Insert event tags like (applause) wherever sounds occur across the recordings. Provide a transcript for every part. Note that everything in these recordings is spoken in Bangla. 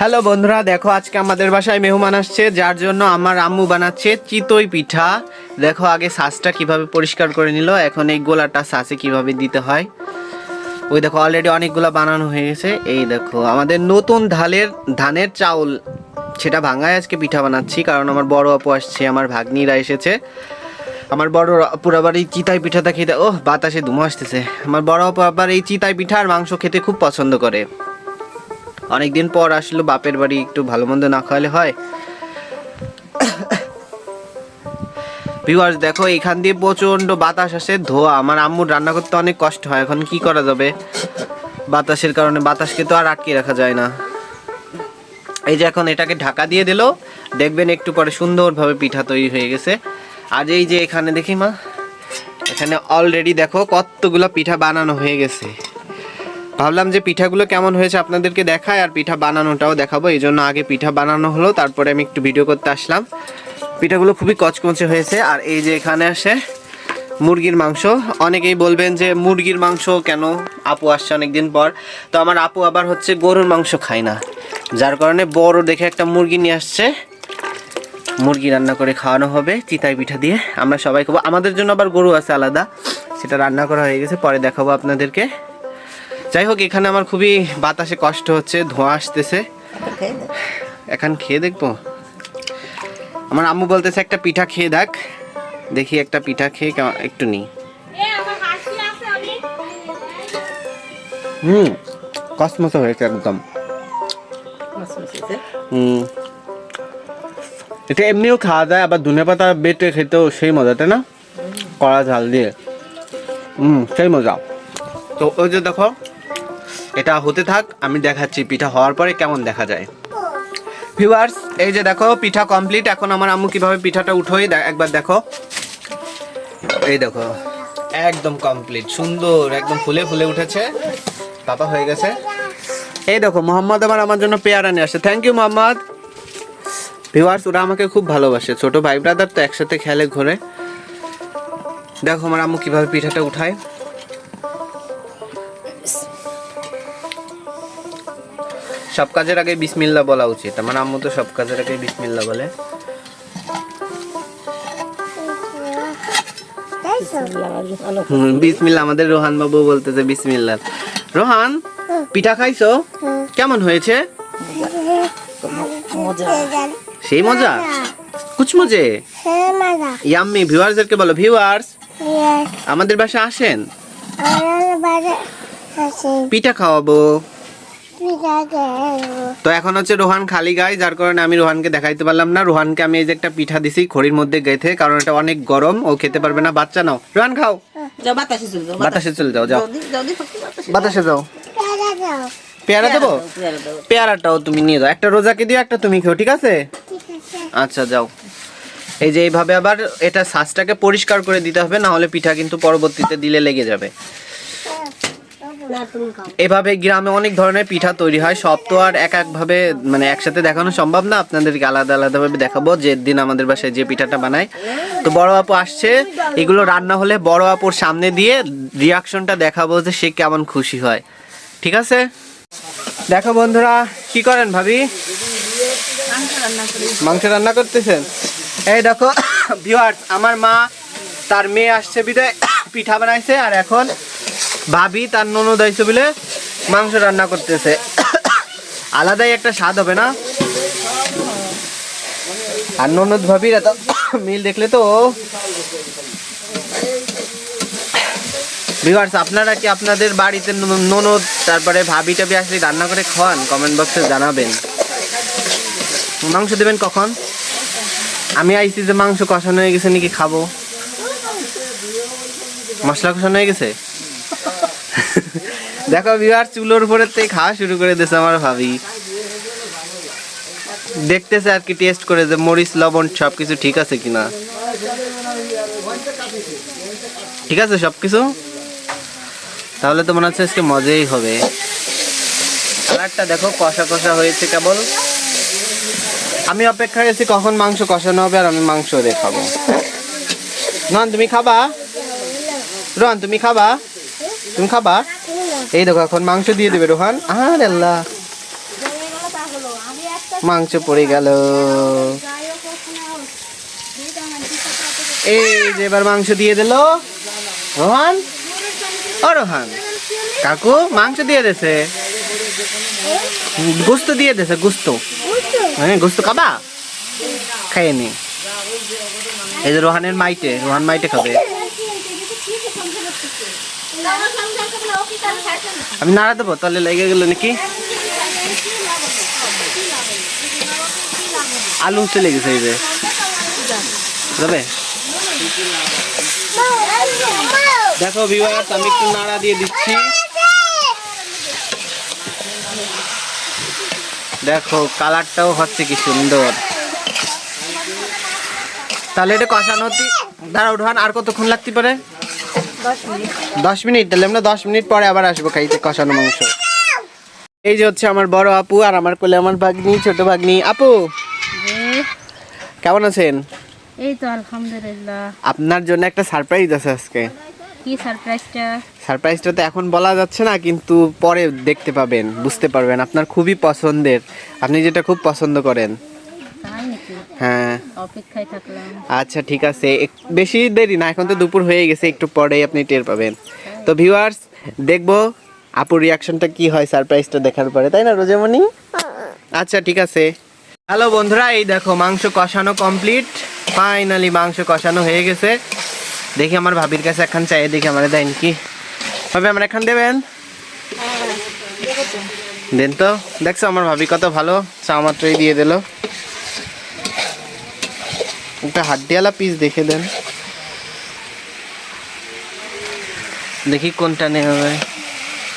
হ্যালো বন্ধুরা, দেখো আজকে আমাদের বাসায় মেহমান আসছে, যার জন্য আমার আম্মু বানাচ্ছে চিতই পিঠা। দেখো আগে শ্বাসটা কীভাবে পরিষ্কার করে নিল, এখন এই গোলাটা শ্বাসে কীভাবে দিতে হয়। ওই দেখো অলরেডি অনেকগুলো বানানো হয়ে গেছে। এই দেখো, আমাদের নতুন ধানের ধানের চাউল, সেটা ভাঙায় আজকে পিঠা বানাচ্ছি, কারণ আমার বড় আপু আসছে, আমার ভাগ্নিরা এসেছে। আমার বড় আপুর আবার এই চিতাই পিঠাটা খেতে ও বাতাসে ধুমো আসতেছে। আমার বড় আপু আবার এই চিতাই পিঠা আর মাংস খেতে খুব পছন্দ করে। অনেকদিন পর আসলো, বাপের বাড়ি একটু ভালো মন্দ না খাওয়ালে হয়। ভিউয়ার্স দেখো, এখান দিয়ে প্রচণ্ড বাতাস আসে, ধোয়া। আমার আম্মুর রান্না করতে অনেক কষ্ট হয়, এখন কি করা যাবে? বাতাসের কারণে বাতাসকে তো আর আটকে রাখা যায় না। এই যে এখন এটাকে ঢাকা দিয়ে দিল, দেখবেন একটু পরে সুন্দরভাবে পিঠা তৈরি হয়ে গেছে। আর এই যে এখানে, দেখি মা, এখানে অলরেডি দেখো কতগুলো পিঠা বানানো হয়ে গেছে। ভাবলাম যে পিঠাগুলো কেমন হয়েছে আপনাদেরকে দেখায় আর পিঠা বানানোটাও দেখাবো, এই জন্য আগে পিঠা বানানো হলো, তারপরে আমি একটু ভিডিও করতে আসলাম। পিঠাগুলো খুবই কচকচে হয়েছে, আর এই যে এখানে আসে মুরগির মাংস। অনেকেই বলবেন যে মুরগির মাংস কেন আপু আসছে অনেকদিন পর? তো আমার আপু আবার হচ্ছে গরুর মাংস খায় না, যার কারণে বড় দেখে একটা মুরগি নিয়ে আসছে। মুরগি রান্না করে খাওয়ানো হবে চিতাই পিঠা দিয়ে। আমরা সবাই খাব। আমাদের জন্য আবার গরু আছে আলাদা, সেটা রান্না করা হয়ে গেছে, পরে দেখাবো আপনাদেরকে। যাই হোক এখানে আমার খুবই বাতাসে কষ্ট হচ্ছে ধোঁয়া আসতেছে। এখন খেয়ে দেখব। আমার আম্মু বলতেছে একটা পিঠা খেয়ে দেখ। দেখি একটা পিঠা খেয়ে একটু নি। হুম কসমসো হয়েছে একদম। হুম। এটা এমনিও খাওয়া যায় আবার ধনে পাতা বেটে খেতেও সেই মজা তাই না? কড়া ঝাল দিয়ে। হুম সেই মজা। তো ওই যে দেখো এটা হতে থাক, আমি দেখাচ্ছি পিঠা হওয়ার পরে কেমন দেখা যায়। ভিউয়ার্স এই যে দেখো, পিঠা কমপ্লিট এখন আমার আম্মু কীভাবে পিঠাটা উঠোই একবার দেখো। এই দেখো, একদম কমপ্লিট সুন্দর, একদম ফুলে ফুলে উঠেছে। পাপা হয়ে গেছে। এই দেখো, মোহাম্মদ আমার আমার জন্য পেয়ারা নিয়ে আসছে। Thank you Mohammad. ভিউয়ার্স ওরা আমাকে খুব ভালোবাসে। ছোট ভাই ব্রাদার তো একসাথে খেলে ঘরে। দেখো আমার আম্মু কীভাবে পিঠাটা উঠায়। সব কাজের আগে বিসমিল্লা বলা উচিত। আমার আম্মু তো সব কাজের আগে বিসমিল্লা বলে। বিসমিল্লা আমাদের রোহান বাবু বলতেছে বিসমিল্লা রোহান পিঠা খাইছো? কেমন হয়েছে? সেই মজা? কুচ মজে? ইয়াম্মি ভিউয়ার্সদেরকে বলো ভিউয়ার্স আমাদের বাসা আসেন। পিঠা খাওয়াবো। তো এখন হচ্ছে রোহান খালি গায়ে যার কারণে আমি রোহানকে দেখাইতে পারলাম না। রোহানকে আমি এই যে একটা পিঠা দিছি খড়ির মধ্যে গেথে কারণ এটা অনেক গরম ও খেতে পারবে না। বাচ্চা নাও। রোহান খাও। যাও বাতাসে চলে যাও বাতাসে। চলে যাও বাতাসে। যাও। পেয়ারা দেবো? পেয়ারাটাও তুমি নিয়ে যাও। একটা রোজাকে দিও একটা তুমি খেও ঠিক আছে? আচ্ছা যাও। এই যে এইভাবে আবার এটা শ্বাসটাকে পরিষ্কার করে দিতে হবে না হলে পিঠা কিন্তু পরবর্তীতে দিলে লেগে যাবে। এভাবে গ্রামে অনেক ধরনের পিঠা তৈরি হয়। সব তো আর এক একভাবে মানে একসাথে দেখানো সম্ভব না। আপনাদেরকে আলাদা আলাদাভাবে দেখাবো যে দিন আমাদের বাসায় যে পিঠাটা বানায়। তো বড় আপু আসছে। এগুলো রান্না হলে বড় আপুর সামনে দিয়ে রিয়াকশনটা দেখাবো যে সে কেমন খুশি হয়। ঠিক আছে? দেখো বন্ধুরা, কি করেন ভাবি? মাংস রান্না করতেছেন? এই দেখো (coughs) ভিউয়ার্স আমার মা, তার মেয়ে আসছে, বিদায়, (coughs) পিঠা বানাইছে, আর এখন ভাবি তার ননদ আইছে বলে মাংস রান্না করতেছে। আলাদাই একটা স্বাদ হবে না? আর ননদ ভাবির এত মিল দেখলে তো ভিউয়ার্স আপনারা কি আপনাদের বাড়িতে ননদ, তারপরে ভাবি টাবি আসলে রান্না করে খাওয়ান? কমেন্ট বক্সে জানাবেন। মাংস দেবেন কখন? আমি আইছি যে মাংস কষানো হয়ে গেছে নাকি খাব। মশলা কষানো হয়ে গেছে? দেখো বিহার, চুলোর উপরে থেকে খাওয়া শুরু করে দিয়েছে আমার ভাবি। দেখতেছে আর কি টেস্ট করে যে মরিচ, লবণ সব কিছু ঠিক আছে কিনা। ঠিক আছে সব কিছু তাহলে তো মনে হচ্ছে আজকে মজাই হবে। কালারটা দেখো, কষা কষা হয়েছে কেবল। আমি অপেক্ষা আছি কখন মাংস কষানো হবে আর আমি মাংস দিয়ে খাব রোহান, তুমি খাবা? রোহান, তুমি খাবা? তুমি খাবা? এই দেখো, এখন মাংস দিয়ে দেবে, রোহান। আর আল্লাহ। মাংস পড়ে গেল। এই যে এবার মাংস দিয়ে দিল। রোহান? ও রোহান। কাকু, মাংস দিয়ে দেছে গুস্ত দিয়ে দেছে গুস্ত। হ্যাঁ গুস্ত খাবা? খাইনি এই যে রোহানের মাইটে, রোহান মাইটে খাবে। আমি নাড়া দেবো, তাহলে লেগে গেল নাকি? আলু চলে গেছে এই যে। যাবে? দেখো ভিউয়ার্স আমি একটু নাড়া দিয়ে দিচ্ছি। দেখো, কালারটাও হচ্ছে কি সুন্দর। তাহলে এটা কষানো দাঁড়া উঠান আর কতক্ষণ লাগতে পারে? দশ মিনিট। তাহলে আমরা দশ মিনিট পরে আবার আসব খাইতে কষানো মাংস। এই যে হচ্ছে আমার বড় আপু আর আমার কোলে আমার ভাগ্নি ছোট ভাগ্নি। আপু কেমন আছেন? এই তো আলহামদুলিল্লাহ। আপনার জন্য একটা সারপ্রাইজ আছে আজকে। কি সারপ্রাইজটা সারপ্রাইজটা তো এখন বলা যাচ্ছে না কিন্তু পরে দেখতে পাবেন বুঝতে পারবেন। আপনার খুবই পছন্দের। আপনি যেটা খুব পছন্দ করেন। হ্যাঁ। অপেক্ষায় থাকলাম। আচ্ছা ঠিক আছে। বেশি দেরি না এখন তো দুপুর হয়ে গেছে একটু পরেই আপনি টের পাবেন। তো ভিউয়ার্স দেখব আপুর রিয়াকশনটা কি হয় সারপ্রাইজটা দেখার পরে তাই না রোজামণি? আচ্ছা ঠিক আছে। হ্যালো বন্ধুরা এই দেখো মাংস কষানো কমপ্লিট ফাইনালি মাংস কষানো হয়ে গেছে। দেখি আমার ভাবির কাছে এখন চাই দেখি আমার দেন কি। ভাবি আমার এখন দেবেন? দেন তো। দেখছ আমার ভাবি কত ভালো চা মাত্রই দিয়ে দিল। একটা হাড্ডিওয়ালা পিস দেখে দেন। দেখি কোনটা নেওয়া হবে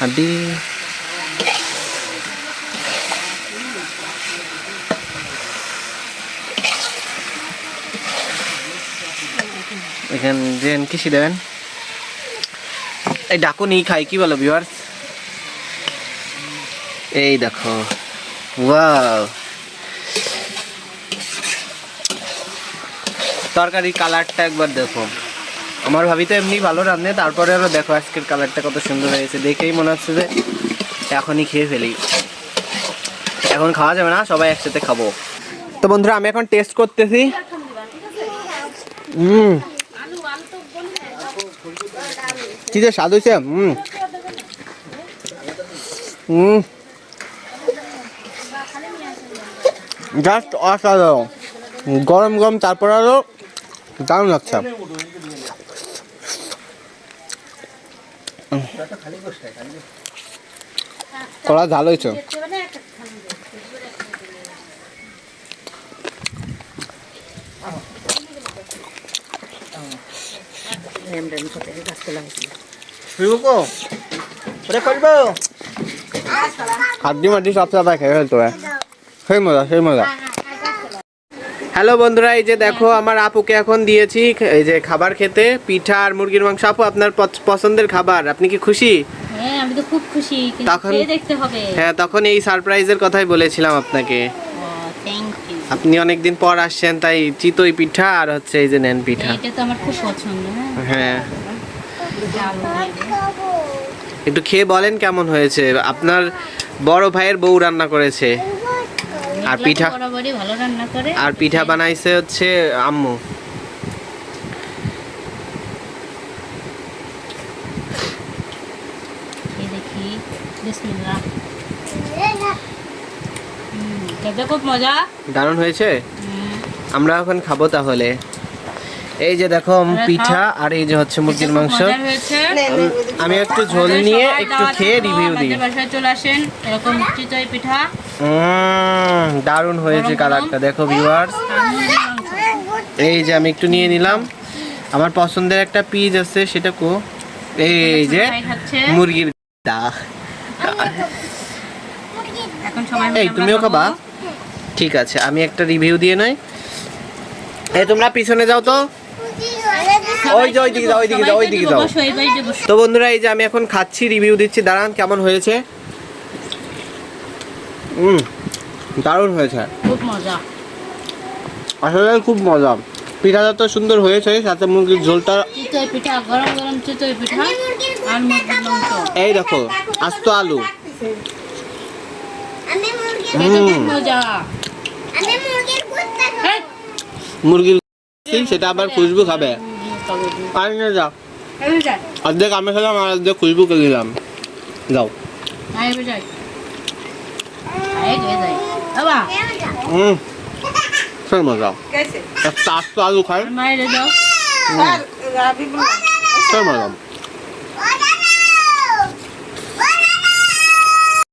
হাড্ডি। এখান দেন কিসি দেবেন? এই ডাকো নেই খাই, কি বলো ভিউয়ার্স এই দেখো। ওয়াও তরকারি কালারটা একবার দেখো। আমার ভাবি তো এমনি ভালো রান্ধে তারপরে আরও দেখো আজকের কালারটা কত সুন্দর হয়েছে। দেখেই মনে হচ্ছে যে এখনই খেয়ে ফেলি। এখন খাওয়া যাবে না, সবাই একসাথে খাব। তো বন্ধুরা, আমি এখন টেস্ট করতেছি। হুম। কি যে স্বাদ হয়েছে, হুম। হুম। জাস্ট অসাধারণ। গরম গরম, তারপর আরও দারুণ লাগছে। কড়া ঝাল হয়েছে। হাড্ডি মাড্ডি সব সাদা খেয়ে ফেলতো সেই মজা সেই মজা। হ্যালো বন্ধুরা এই যে দেখো আমার আপুকে এখন দিয়েছি এই যে খাবার খেতে। পিঠা আর মুরগির মাংস। আপু আপনার পছন্দের খাবার আপনি কি খুশি? হ্যাঁ আমি তো খুব খুশি। তখন- দেখতে হবে। হ্যাঁ তখন এই সারপ্রাইজের কথাই বলেছিলাম আপনাকে। আপনি অনেকদিন পর আসছেন তাই চিতই পিঠা আর হচ্ছে এই যে নেন পিঠা। এটা তো আমার খুব পছন্দ হ্যাঁ। হ্যাঁ। একটু খেয়ে বলেন কেমন হয়েছে। আপনার বড় ভাইয়ের বউ রান্না করেছে। আর পিঠা? বরাবরই ভালো রান্না করে। আর পিঠা বানাইছে হচ্ছে আম্মু। এই দেখি বিসমিল্লাহ। খুব মজা। দারুণ হয়েছে? আমরা এখন খাব তাহলে। এই যে দেখো হ্যাঁ, পিঠা আর এই যে হচ্ছে মুরগির মাংস। আমি একটু ঝোল নিয়ে একটু খেয়ে রিভিউ দিই। আমাদের চলে আসেন এরকম চিতই পিঠা। দারুণ হয়েছে। কালারটা দেখো ভিউয়ার্স। এই যে আমি একটু নিয়ে নিলাম। আমার পছন্দের একটা পিস আছে সেটা কো এই যে মুরগির দা। এই তুমিও খাব। খাবা? ঠিক আছে আমি একটা রিভিউ দিয়ে নই। এই তোমরা পিছনে যাও তো। ওই যে ওই দিকে যাও ওই দিকে ওই বসো। তো বন্ধুরা এই যে আমি এখন খাচ্ছি রিভিউ দিচ্ছি। দাঁড়ান কেমন হয়েছে? হুম দারুণ হয়েছে। খুব মজা। আসলে খুব মজা। পিঠাটা তো সুন্দর হয়েছে সাথে মুরগির ঝোলটা। পিঠা গরম গরম চিতই পিঠা আর এই দেখো আস্ত আলু। আমি মুরগি খেতে খুব। হুম। মজা। আমি মুরগির কুত্তা খাব। মুরগির সেটা আবার খুশবু খাবে। আর না যা অর্ধেক আমি খেলাম আর অর্ধেক খুশবুকে দিলাম। যাও? হুম। সেই মজা গেছে। একটা আলু খাই সেই মজা